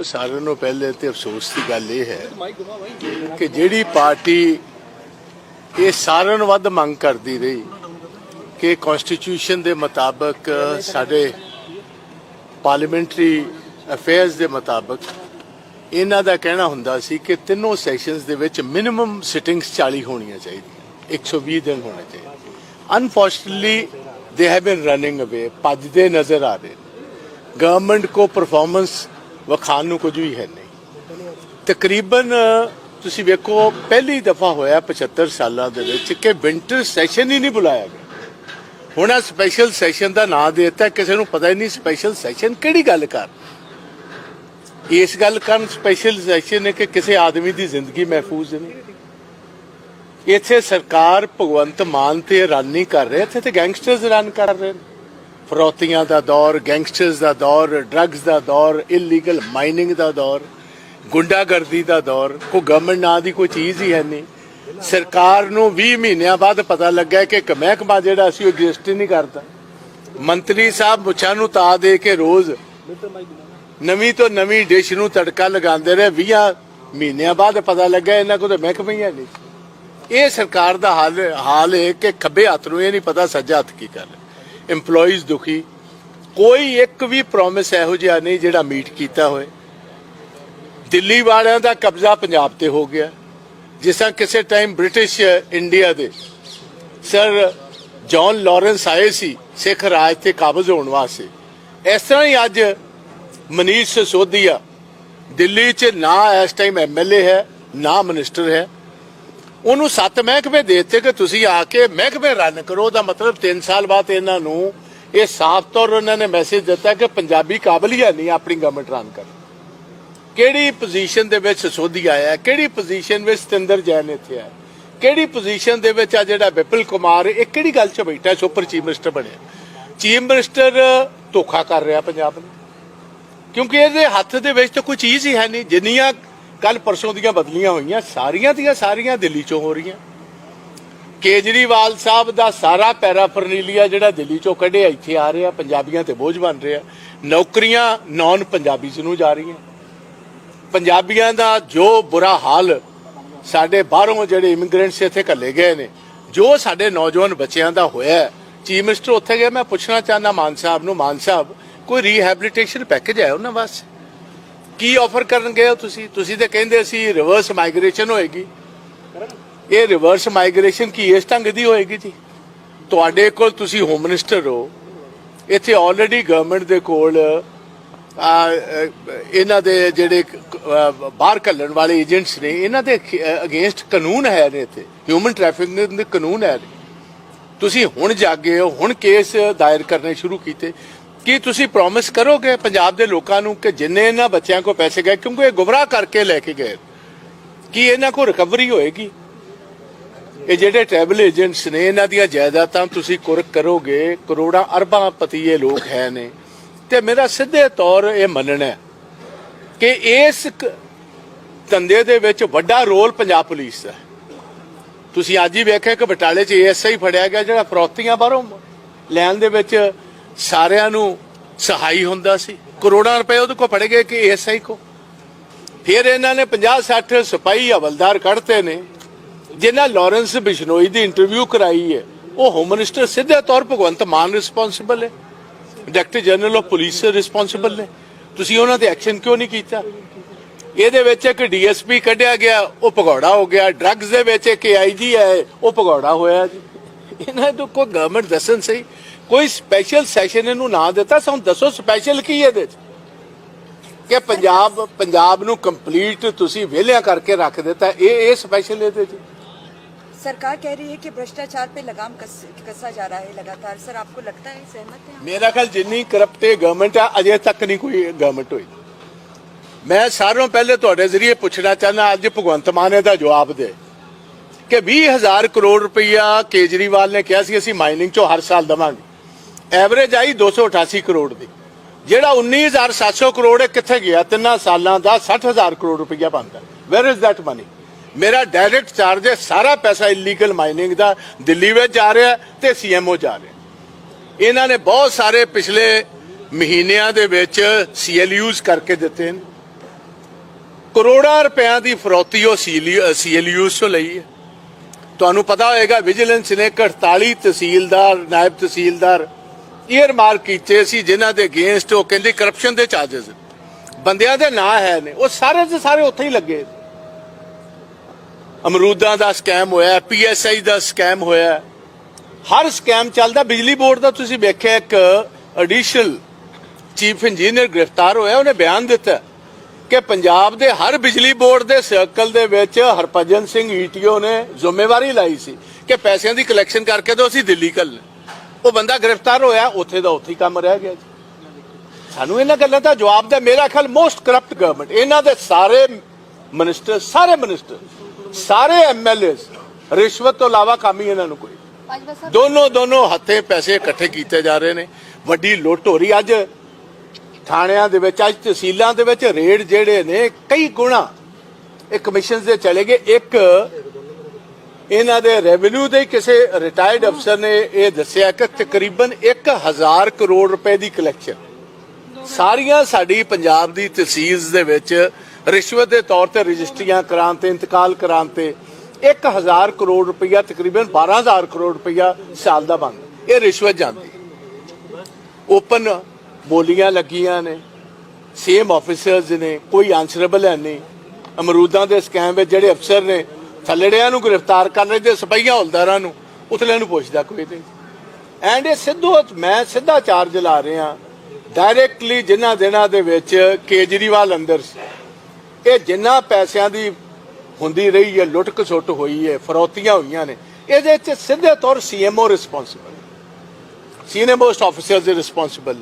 ਦੇਖੋ ਸਾਰਿਆਂ ਨੂੰ ਪਹਿਲੇ ਤੇ ਅਫਸੋਸ ਦੀ ਗੱਲ ਇਹ ਹੈ ਕਿ ਜਿਹੜੀ ਪਾਰਟੀ ਇਹ ਸਾਰਿਆਂ ਨੂੰ ਵੱਧ ਮੰਗ ਕਰਦੀ ਰਹੀ ਕਿ ਕਨਸਟੀਟਿਊਸ਼ਨ ਦੇ ਮੁਤਾਬਕ ਸਾਡੇ ਪਾਰਲੀਮੈਂਟਰੀ ਅਫੇਅਰਸ ਦੇ ਮੁਤਾਬਕ ਇਹਨਾਂ ਦਾ ਕਹਿਣਾ ਹੁੰਦਾ ਸੀ ਕਿ ਤਿੰਨੋਂ ਸੈਸ਼ਨਸ ਦੇ ਵਿੱਚ ਮਿਨੀਮਮ ਸਿਟਿੰਗਸ 40 ਹੋਣੀਆਂ ਚਾਹੀਦੀਆਂ 120 ਦਿਨ ਹੋਣੇ ਚਾਹੀਦੇ। Unfortunately they have been running ਅਵੇ ਭੱਜਦੇ ਨਜ਼ਰ ਆ ਰਹੇ ਗਵਰਨਮੈਂਟ ਕੋ ਪਰਫਾਰਮੈਂਸ ਵਖਾਣ ਨੂੰ ਕੁਝ ਵੀ ਹੈ ਨਹੀਂ। ਤਕਰੀਬਨ ਤੁਸੀਂ ਵੇਖੋ, ਪਹਿਲੀ ਦਫਾ ਹੋਇਆ 75 ਸਾਲਾਂ ਦੇ ਵਿੱਚ ਕਿ ਵਿੰਟਰ ਸੈਸ਼ਨ ਹੀ ਨਹੀਂ ਬੁਲਾਇਆ ਗਿਆ। ਹੁਣ ਆ ਸਪੈਸ਼ਲ ਸੈਸ਼ਨ ਦਾ ਨਾਂ ਦੇ ਦਿੱਤਾ, ਕਿਸੇ ਨੂੰ ਪਤਾ ਹੀ ਨਹੀਂ ਸਪੈਸ਼ਲ ਸੈਸ਼ਨ ਕਿਹੜੀ ਗੱਲ ਕਰ ਇਸ ਗੱਲ ਕਰਨ ਸਪੈਸ਼ਲ ਸੈਸ਼ਨ ਹੈ ਕਿ ਕਿਸੇ ਆਦਮੀ ਦੀ ਜ਼ਿੰਦਗੀ ਮਹਿਫੂਜ਼ ਨਹੀਂ। ਇੱਥੇ ਸਰਕਾਰ ਭਗਵੰਤ ਮਾਨ ਤੇ ਰਨ ਨਹੀਂ ਕਰ ਰਹੇ, ਇੱਥੇ ਤੇ ਗੈਂਗਸਟਰਸ ਰਨ ਕਰ ਰਹੇ ਨੇ। ਫਰੋਤੀਆਂ ਦਾ ਦੌਰ, ਗੈਂਗਸਟਰਸ ਦਾ ਦੌਰ ਡਰੱਗਸ ਦਾ ਦੌਰ ਇਲੀਗਲ ਮਾਈਨਿੰਗ ਦਾ ਦੌਰ, ਗੁੰਡਾਗਰਦੀ ਦਾ ਦੌਰ, ਕੋਈ ਗਵਰਨਮੈਂਟ ਨਾਂ ਦੀ ਕੋਈ ਚੀਜ਼ ਹੀ ਹੈ ਨਹੀਂ। ਸਰਕਾਰ ਨੂੰ 20 ਮਹੀਨਿਆਂ ਬਾਅਦ ਪਤਾ ਲੱਗਾ ਕਿ ਇੱਕ ਮਹਿਕਮਾ ਜਿਹੜਾ ਸੀ ਉਹ ਐਗਜ਼ਿਸਟ ਹੀ ਨਹੀਂ ਕਰਦਾ। ਮੰਤਰੀ ਸਾਹਿਬ ਮੁੱਛਾਂ ਨੂੰ ਤਾ ਦੇ ਕੇ ਰੋਜ਼ ਨਵੀਂ ਤੋਂ ਨਵੀਂ ਡਿਸ਼ ਨੂੰ ਤੜਕਾ ਲਗਾਉਂਦੇ ਰਹੇ 20 ਮਹੀਨਿਆਂ ਬਾਅਦ ਪਤਾ ਲੱਗਾ ਇਹਨਾਂ ਕੋਲ ਤਾਂ ਮਹਿਕਮਾ ਹੀ ਹੈ ਨਹੀਂ। ਇਹ ਸਰਕਾਰ ਦਾ ਹਾਲ ਹਾਲ ਹੈ ਕਿ ਖੱਬੇ ਹੱਥ ਨੂੰ ਇਹ ਨਹੀਂ ਪਤਾ ਸੱਜਾ ਹੱਥ ਕੀ ਕਰ ਰਿਹਾ। EMPLOYEES ਦੁਖੀ। ਕੋਈ ਇੱਕ ਵੀ ਪ੍ਰੋਮਿਸ ਇਹੋ ਜਿਹਾ ਨਹੀਂ ਜਿਹੜਾ ਮੀਟ ਕੀਤਾ ਹੋਏ। ਦਿੱਲੀ ਵਾਲਿਆਂ ਦਾ ਕਬਜ਼ਾ ਪੰਜਾਬ ਤੇ ਹੋ ਗਿਆ। ਜਿਸ ਤਰ੍ਹਾਂ ਕਿਸੇ ਟਾਈਮ ਬ੍ਰਿਟਿਸ਼ ਇੰਡੀਆ ਦੇ ਸਰ ਜੌਨ ਲਾਰੈਂਸ ਆਏ ਸੀ, ਸਿੱਖ ਰਾਜ ਤੇ ਕਾਬਜ਼ ਹੋਣ ਵਾਸਤੇ। ਇਸ ਤਰ੍ਹਾਂ ਹੀ ਅੱਜ ਮਨੀਸ਼ ਸਿਸੋਦੀਆ ਦਿੱਲੀ 'ਚ ਨਾ ਇਸ ਟਾਈਮ ਐਮਐਲਏ ਹੈ, ਨਾ ਮਿਨਿਸਟਰ ਹੈ। ਉਹਨੂੰ ਸੱਤ ਮਹਿਕਮੇ ਦੇ ਦਿੱਤੇ ਕਿ ਤੁਸੀਂ ਆ ਕੇ ਮਹਿਕਮੇ ਰਨ ਕਰੋ ਦਾ ਮਤਲਬ 3 ਸਾਲ ਬਾਅਦ ਇਹਨਾਂ ਨੂੰ ਇਹ ਸਾਫ਼ ਤੌਰ ਉਹਨਾਂ ਨੇ ਮੈਸੇਜ ਦਿੱਤਾ ਕਿ ਪੰਜਾਬੀ ਕਾਬਲ ਹੀ ਨਹੀਂ ਆਪਣੀ ਗਵਰਨਮੈਂਟ ਰਨ ਕਰਨ। ਕਿਹੜੀ ਪੋਜੀਸ਼ਨ ਦੇ ਵਿੱਚ ਸਿਸੋਦੀਆ ਆਇਆ ਕਿਹੜੀ ਪੋਜੀਸ਼ਨ ਵਿੱਚ ਸਤਿੰਦਰ ਜੈਨ ਇੱਥੇ ਆਇਆ ਕਿਹੜੀ ਪੋਜੀਸ਼ਨ ਦੇ ਵਿੱਚ ਆ ਜਿਹੜਾ ਵਿਪਲ ਕੁਮਾਰ, ਇਹ ਕਿਹੜੀ ਗੱਲ 'ਚ ਬੈਠਾ ਸੁਪਰ ਚੀਫ ਮਿਨਿਸਟਰ ਬਣਿਆ। ਚੀਫ ਮਿਨਿਸਟਰ ਧੋਖਾ ਕਰ ਰਿਹਾ ਪੰਜਾਬ ਨੂੰ। ਕਿਉਂਕਿ ਇਹਦੇ ਹੱਥ ਦੇ ਵਿੱਚ ਤਾਂ ਕੋਈ ਚੀਜ਼ ਹੀ ਹੈ ਨਹੀਂ। ਜਿੰਨੀਆਂ ਕੱਲ ਪਰਸੋਂ ਦੀਆਂ ਬਦਲੀਆਂ ਹੋਈਆਂ, ਸਾਰੀਆਂ ਦੀਆਂ ਸਾਰੀਆਂ ਦਿੱਲੀ ਚੋਂ ਹੋ ਰਹੀਆਂ। ਕੇਜਰੀਵਾਲ ਸਾਹਿਬ ਦਾ ਸਾਰਾ ਪੈਰਾਫਰਨੀਲੀਆ ਜਿਹੜਾ ਦਿੱਲੀ ਚੋਂ ਕੱਢਿਆ, ਇੱਥੇ ਆ ਰਿਹਾ, ਪੰਜਾਬੀਆਂ ਤੇ ਬੋਝ ਬਣ ਰਿਹਾ। ਨੌਕਰੀਆਂ ਨਾਨ ਪੰਜਾਬੀ ਚ ਨੂੰ ਜਾ ਰਹੀਆਂ। ਪੰਜਾਬੀਆਂ ਦਾ ਜੋ ਬੁਰਾ ਹਾਲ, ਸਾਡੇ ਬਾਹਰੋਂ ਜਿਹੜੇ ਇਮੀਗ੍ਰੈਂਟਸ ਇੱਥੇ ਘੱਲੇ ਗਏ ਨੇ, ਜੋ ਸਾਡੇ ਨੌਜਵਾਨ ਬੱਚਿਆਂ ਦਾ ਹੋਇਆ ਚੀਫ ਮਿਨਿਸਟਰ ਉੱਥੇ ਗਿਆ, ਮੈਂ ਪੁੱਛਣਾ ਚਾਹੁੰਦਾ ਮਾਨ ਸਾਹਿਬ ਨੂੰ, ਮਾਨ ਸਾਹਿਬ, ਕੋਈ ਰੀਹੈਬਿਲਿਟੇਸ਼ਨ ਪੈਕੇਜ ਹੈ ਉਹਨਾਂ ਵਾਸਤੇ? ਕੀ ਆਫਰ ਕਰਨ ਗਏ ਹੋ ਤੁਸੀਂ? ਤੁਸੀਂ ਤਾਂ ਕਹਿੰਦੇ ਸੀ ਰਿਵਰਸ ਮਾਈਗ੍ਰੇਸ਼ਨ ਹੋਏਗੀ। ਇਹ ਰਿਵਰਸ ਮਾਈਗ੍ਰੇਸ਼ਨ ਕੀ ਇਸ ਢੰਗ ਦੀ ਹੋਏਗੀ ਜੀ? ਤੁਹਾਡੇ ਕੋਲ ਤੁਸੀਂ ਹੋਮ ਮਿਨਿਸਟਰ ਹੋ। ਇੱਥੇ ਆਲਰੇਡੀ ਗਵਰਨਮੈਂਟ ਦੇ ਕੋਲ ਇਹਨਾਂ ਦੇ ਜਿਹੜੇ ਬਾਹਰ ਕੱਲਣ ਵਾਲੇ ਏਜੰਟਸ ਨੇ, ਇਹਨਾਂ ਦੇ ਅਗੇਂਸਟ ਕਾਨੂੰਨ ਹੈ ਨੇ ਇੱਥੇ। ਹਿਊਮਨ ਟ੍ਰੈਫਿਕਿੰਗ ਦੇ ਕਾਨੂੰਨ ਹੈ ਨੇ ਤੁਸੀਂ ਹੁਣ ਜਾਗੇ ਹੋ, ਹੁਣ ਕੇਸ ਦਾਇਰ ਕਰਨੇ ਸ਼ੁਰੂ ਕੀਤੇ। ਕੀ ਤੁਸੀਂ ਪ੍ਰੋਮਿਸ ਕਰੋਗੇ ਪੰਜਾਬ ਦੇ ਲੋਕਾਂ ਨੂੰ ਕਿ ਜਿੰਨੇ ਇਹਨਾਂ ਬੱਚਿਆਂ ਕੋ ਪੈਸੇ ਗਏ, ਕਿਉਂਕਿ ਇਹ ਗੁੰਮਰਾਹ ਕਰਕੇ ਲੈ ਕੇ ਗਏ, ਕੀ ਇਹਨਾਂ ਕੋ ਰਿਕਵਰੀ ਹੋਏਗੀ? ਇਹ ਜਿਹੜੇ ਟ੍ਰੈਵਲ ਏਜੰਟਸ ਨੇ, ਇਹਨਾਂ ਦੀਆਂ ਜਾਇਦਾਦਾਂ ਤੁਸੀਂ ਕੁਰਕ ਕਰੋਗੇ, ਕਰੋੜਾਂ ਅਰਬਾਂ ਪਤੀਏ ਲੋਕ ਹੈ ਨੇ। ਤੇ ਮੇਰਾ ਸਿੱਧੇ ਤੌਰ ਇਹ ਮੰਨਣਾ ਕਿ ਇਸ ਧੰਦੇ ਦੇ ਵਿੱਚ ਵੱਡਾ ਰੋਲ ਪੰਜਾਬ ਪੁਲਿਸ ਦਾ ਤੁਸੀਂ ਅੱਜ ਹੀ ਵੇਖਿਆ ਕਿ ਬਟਾਲੇ 'ਚ ਐਸਆਈ ਫੜਿਆ ਗਿਆ, ਜਿਹੜਾ ਫਰੋਤੀਆਂ ਬਾਹਰੋਂ ਲੈਣ ਦੇ ਵਿੱਚ ਸਾਰਿਆਂ ਨੂੰ ਸਹਾਈ ਹੁੰਦਾ ਸੀ। ਕਰੋੜਾਂ ਰੁਪਏ ਉਹਦੇ ਕੋਲ ਫੜੇ ਗਏ ਕਿ ਐਸਆਈ ਕੋ ਫਿਰ ਇਹਨਾਂ ਨੇ 50 60 ਸਿਪਾਹੀ ਹਵਲਦਾਰ ਕੱਢਤੇ ਨੇ। ਜਿਨ੍ਹਾਂ ਲਾਰੈਂਸ ਬਿਸ਼ਨੋਈ ਦੀ ਇੰਟਰਵਿਊ ਕਰਾਈ ਹੈ। ਉਹ ਹੋਮ ਮਿਨਿਸਟਰ ਸਿੱਧੇ ਤੌਰ ਭਗਵੰਤ ਮਾਨ ਰਿਸਪੌਂਸਿਬਲ ਹੈ। Director general of police responsible ਨੇ। ਤੁਸੀਂ ਉਹਨਾਂ ਤੇ ਐਕਸ਼ਨ ਕਿਉਂ ਨਹੀਂ ਕੀਤਾ? ਇਹਦੇ ਵਿੱਚ ਇੱਕ ਡੀਐਸਪੀ ਕੱਢਿਆ ਗਿਆ, ਉਹ ਭਗੌੜਾ ਹੋ ਗਿਆ। ਡਰੱਗਸ ਦੇ ਵਿੱਚ ਇੱਕ ਆਈਜੀ ਹੈ, ਉਹ ਭਗੌੜਾ ਹੋਇਆ ਜੀ। ਇਹਨਾਂ ਤੋਂ ਕੋਈ ਗਵਰਨਮੈਂਟ ਦੱਸਣ ਸਹੀ। ਕੋਈ ਸਪੈਸ਼ਲ ਸੈਸ਼ਨ ਇਹਨੂੰ ਨਾ ਦਿੱਤਾ ਸਾਨੂੰ ਦੱਸੋ ਸਪੈਸ਼ਲ ਕੀ ਹੈ ਇਹਦੇ ਚ ਕਿ ਪੰਜਾਬ ਪੰਜਾਬ ਨੂੰ ਕੰਪਲੀਟ ਤੁਸੀਂ ਵਿਹਲਿਆਂ ਕਰਕੇ ਰੱਖ ਦਿੱਤਾ ਇਹ ਇਹ ਸਪੈਸ਼ਲ ਇਹਦੇ ਚ सरकार कह रही है कि भ्रष्टाचार पे लगाम कस, कसा जा रहा है लगातार सर आपको लगता है सहमत है आप? ਮੇਰਾ ਖਿਆਲ ਜਿੰਨੀ ਕਰਪਟ ਇਹ ਗਵਰਨਮੈਂਟ ਆ ਅਜੇ ਤੱਕ ਨਹੀਂ ਕੋਈ ਗਵਰਨਮੈਂਟ ਹੋਈ ਮੈਂ ਸਾਰਿਆਂ ਤੋਂ ਪਹਿਲੇ ਤੁਹਾਡੇ ਜ਼ਰੀਏ ਪੁੱਛਣਾ ਚਾਹੁੰਦਾ ਅੱਜ ਭਗਵੰਤ ਮਾਨ ਇਹਦਾ ਜਵਾਬ ਦੇ ਕਿ 20000 ਕਰੋੜ ਰੁਪਈਆ ਕੇਜਰੀਵਾਲ ਨੇ ਕਿਹਾ ਸੀ ਅਸੀਂ ਮਾਈਨਿੰਗ ਚੋਂ ਹਰ ਸਾਲ ਦਵਾਂਗੇ ਐਵਰੇਜ ਆਈ 288 ਕਰੋੜ ਦੀ। ਜਿਹੜਾ 19700 ਕਰੋੜ ਹੈ ਕਿੱਥੇ ਗਿਆ? ਤਿੰਨਾਂ ਸਾਲਾਂ ਦਾ 60000 ਕਰੋੜ ਰੁਪਈਆ ਬਣਦਾ ਵੇਅਰ ਇਜ਼ ਦੈਟ ਮਨੀ ਮੇਰਾ ਡਾਇਰੈਕਟ ਚਾਰਜ ਹੈ, ਸਾਰਾ ਪੈਸਾ ਇਲੀਗਲ ਮਾਈਨਿੰਗ ਦਾ, ਦਿੱਲੀ ਵਿੱਚ ਜਾ ਰਿਹਾ ਤੇ ਸੀਐਮਓ ਜਾ ਰਿਹਾ ਇਹਨਾਂ ਨੇ ਬਹੁਤ ਸਾਰੇ ਪਿਛਲੇ ਮਹੀਨਿਆਂ ਦੇ ਵਿੱਚ ਸੀਐਲਯੂਜ਼ ਕਰਕੇ ਦਿੱਤੇ ਨੇ ਕਰੋੜਾਂ ਰੁਪਿਆਂ ਦੀ ਫਰੋਤੀ ਉਹ ਸੀਐਲਯੂਸ ਤੋਂ ਲਈ ਹੈ। ਤੁਹਾਨੂੰ ਪਤਾ ਹੋਏਗਾ, ਵਿਜੀਲੈਂਸ ਨੇ 48 ਤਹਿਸੀਲਦਾਰ, ਨਾਇਬ ਤਹਿਸੀਲਦਾਰ ਈਅਰ ਮਾਰਕ ਕੀਤੇ ਸੀ, ਜਿਨ੍ਹਾਂ ਦੇ ਅਗੇਂਸਟ ਉਹ ਕਹਿੰਦੇ ਕਰਪਸ਼ਨ ਦੇ ਚਾਰजेस ਬੰਦਿਆਂ ਦੇ ਨਾਂ ਹੈ ਨੇ, ਉਹ ਸਾਰੇ ਦੇ ਸਾਰੇ ਉੱਥੇ ਹੀ ਲੱਗੇ ਅਮਰੂਦਾਂ ਦਾ ਸਕੈਮ ਹੋਇਆ ਪੀਐਸਆਈ ਦਾ ਸਕੈਮ ਹੋਇਆ। ਹਰ ਸਕੈਮ ਚੱਲਦਾ, ਬਿਜਲੀ ਬੋਰਡ ਦਾ ਤੁਸੀਂ ਵੇਖਿਆ ਇੱਕ ਐਡੀਸ਼ਨਲ ਚੀਫ ਇੰਜੀਨੀਅਰ ਗ੍ਰਿਫਤਾਰ ਹੋਇਆ, ਉਹਨੇ ਬਿਆਨ ਦਿੱਤਾ ਕਿ ਪੰਜਾਬ ਦੇ ਹਰ ਬਿਜਲੀ ਬੋਰਡ ਦੇ ਸਰਕਲ ਦੇ ਵਿੱਚ ਹਰਭਜਨ ਸਿੰਘ ਈਟੀਓ ਨੇ ਜ਼ਿੰਮੇਵਾਰੀ ਲਾਈ ਸੀ ਕਿ ਪੈਸਿਆਂ ਦੀ ਕਲੈਕਸ਼ਨ ਕਰਕੇ ਤਾਂ ਅਸੀਂ ਦਿੱਲੀ ਕੱਲ ਉਹ ਬੰਦਾ ਗ੍ਰਿਫਤਾਰ ਹੋਇਆ ਉੱਥੇ ਦਾ ਉੱਥੇ ਹੀ ਕੰਮ ਰਹਿ ਗਿਆ ਜੀ। ਸਾਨੂੰ ਇਹਨਾਂ ਗੱਲਾਂ ਦਾ ਜਵਾਬ ਦਾ ਮੇਰਾ ਖਿਆਲ ਮੋਸਟ ਕਰਪਟ ਗਵਰਨਮੈਂਟ ਇਹਨਾਂ ਦੇ ਸਾਰੇ ਮਿਨਿਸਟਰ ਸਾਰੇ ਮਿਨਿਸਟਰ ਸਾਰੇ ਐਮਐਲਏਸ ਰਿਸ਼ਵਤ ਤੋਂ ਇਲਾਵਾ ਕੰਮ ਹੀ ਇਹਨਾਂ ਨੂੰ ਕੋਈ ਦੋਨੋਂ ਦੋਨੋਂ ਹੱਥੇ ਪੈਸੇ ਇਕੱਠੇ ਕੀਤੇ ਜਾ ਰਹੇ ਨੇ। ਵੱਡੀ ਲੁੱਟ ਹੋ ਰਹੀ ਅੱਜ ਥਾਣਿਆਂ ਦੇ ਵਿੱਚ ਅੱਜ ਤਹਿਸੀਲਾਂ ਦੇ ਵਿੱਚ ਰੇਡ ਜਿਹੜੇ ਨੇ ਕਈ ਗੁਣਾ ਇਹ ਕਮਿਸ਼ਨਸ ਦੇ ਚਲੇ ਗਏ। ਇੱਕ ਇਹਨਾਂ ਦੇ ਰੈਵਨਿਊ ਦੇ ਕਿਸੇ ਰਿਟਾਇਰਡ ਅਫਸਰ ਨੇ ਇਹ ਦੱਸਿਆ ਕਿ ਤਕਰੀਬਨ 1000 ਕਰੋੜ ਰੁਪਏ ਦੀ ਕਲੈਕਸ਼ਨ ਸਾਰੀਆਂ ਸਾਡੀ ਪੰਜਾਬ ਦੀ ਤਹਿਸੀਲਸ ਦੇ ਵਿੱਚ ਰਿਸ਼ਵਤ ਦੇ ਤੌਰ ਤੇ ਰਜਿਸਟਰੀਆਂ ਕਰਾਂ ਤੇ, ਇੰਤਕਾਲ ਕਰਾਂ ਤੇ 1000 ਕਰੋੜ ਰੁਪਈਆ, ਤਕਰੀਬਨ 12000 ਕਰੋੜ ਰੁਪਈਆ ਸਾਲ ਦਾ ਬਣਦਾ ਇਹ ਰਿਸ਼ਵਤ ਜਾਂਦੀ। ਓਪਨ ਬੋਲੀਆਂ ਲੱਗੀਆਂ ਨੇ। ਸੇਮ ਆਫੀਸਰਸ ਨੇ, ਕੋਈ ਆਨਸਰੇਬਲ ਹੈ ਨਹੀਂ। ਅਮਰੂਦਾਂ ਦੇ ਸਕੈਮ ਵਿੱਚ ਜਿਹੜੇ ਅਫਸਰ ਨੇ ਥੱਲੜਿਆਂ ਨੂੰ ਗ੍ਰਿਫਤਾਰ ਕਰ ਰਹੇ ਤੇ ਸਿਪਾਹੀਆਂ ਹੌਲਦਾਰਾਂ ਨੂੰ, ਉਥਲਿਆਂ ਨੂੰ ਪੁੱਛਦਾ ਕੋਈ ਨਹੀਂ ਐਂਡ ਇਹ ਸਿੱਧੂ, ਮੈਂ ਸਿੱਧਾ ਚਾਰਜ ਲਾ ਰਿਹਾ ਡਾਇਰੈਕਟਲੀ ਜਿਨ੍ਹਾਂ ਦਿਨਾਂ ਦੇ ਵਿੱਚ ਕੇਜਰੀਵਾਲ ਅੰਦਰ ਸੀ। ਇਹ ਜਿੰਨਾ ਪੈਸਿਆਂ ਦੀ ਹੁੰਦੀ ਰਹੀ ਹੈ ਲੁੱਟ ਖਸੁੱਟ ਹੋਈ ਹੈ, ਫਰੋਤੀਆਂ ਹੋਈਆਂ ਨੇ, ਇਹਦੇ ਚ ਸਿੱਧੇ ਤੌਰ CMO responsible senior most officers responsible